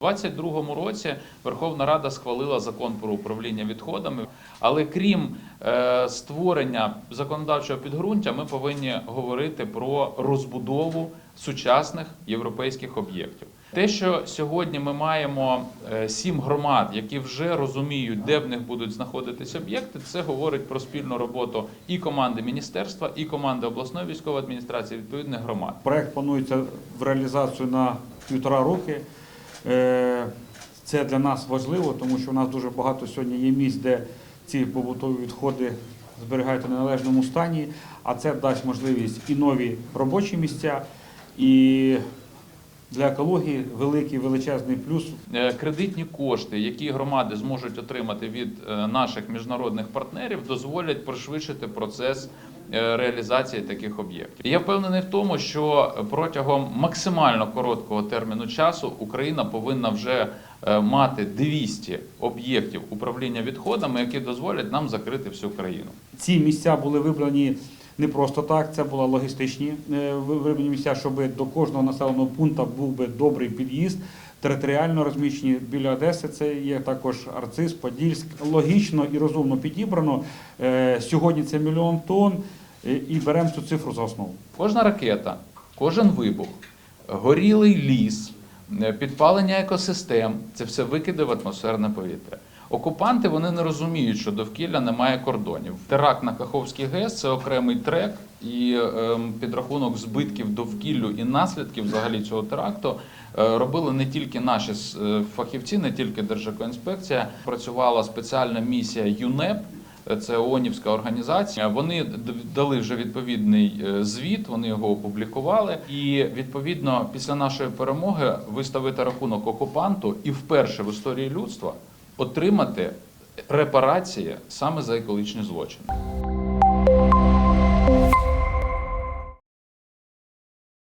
22-му році Верховна Рада схвалила закон про управління відходами. Але крім е, створення законодавчого підґрунтя, ми повинні говорити про розбудову сучасних європейських об'єктів. Те, що сьогодні ми маємо е, сім громад, які вже розуміють, де в них будуть знаходитись об'єкти, це говорить про спільну роботу і команди міністерства, і команди обласної військової адміністрації відповідних громад. Проект планується в реалізацію на півтора роки. Е, Це для нас важливо, тому що в нас дуже багато сьогодні є місць, де ці побутові відходи зберігають у неналежному стані, а це дасть можливість і нові робочі місця, і для екології великий величезний плюс Е, Кредитні кошти, які громади зможуть отримати від е, наших міжнародних партнерів, дозволять пришвидшити процес е, реалізації таких об'єктів. Я впевнений в тому, що протягом максимально короткого терміну часу Україна повинна вже мати 200 об'єктів управління відходами, які дозволять нам закрити всю країну. Ці місця були вибрані не просто так, це були логістичні е, вибрані місця, щоб до кожного населеного пункту був би добрий під'їзд. Територіально розміщені біля Одеси. Це є також Арцис, Подільськ. Логічно і розумно підібрано. Е, Сьогодні це мільйон тонн, е, і беремо цю цифру за основу. Кожна ракета, кожен вибух, горілий ліс, підпалення екосистем це все викиди в атмосферне повітря. Окупанти вони не розуміють, що довкілля немає кордонів. Теракт на Каховський ГЕС це окремий трек і ем, підрахунок збитків довкіллю і наслідків взагалі цього теракту е, робили не тільки наші е, фахівці, не тільки Держекоінспекція. Працювала спеціальна місія ЮНЕП. Це ООНівська організація. Вони дали вже відповідний е, звіт, вони його опублікували. І відповідно після нашої перемоги виставити рахунок окупанту і вперше в історії людства отримати репарації саме за екологічні злочини.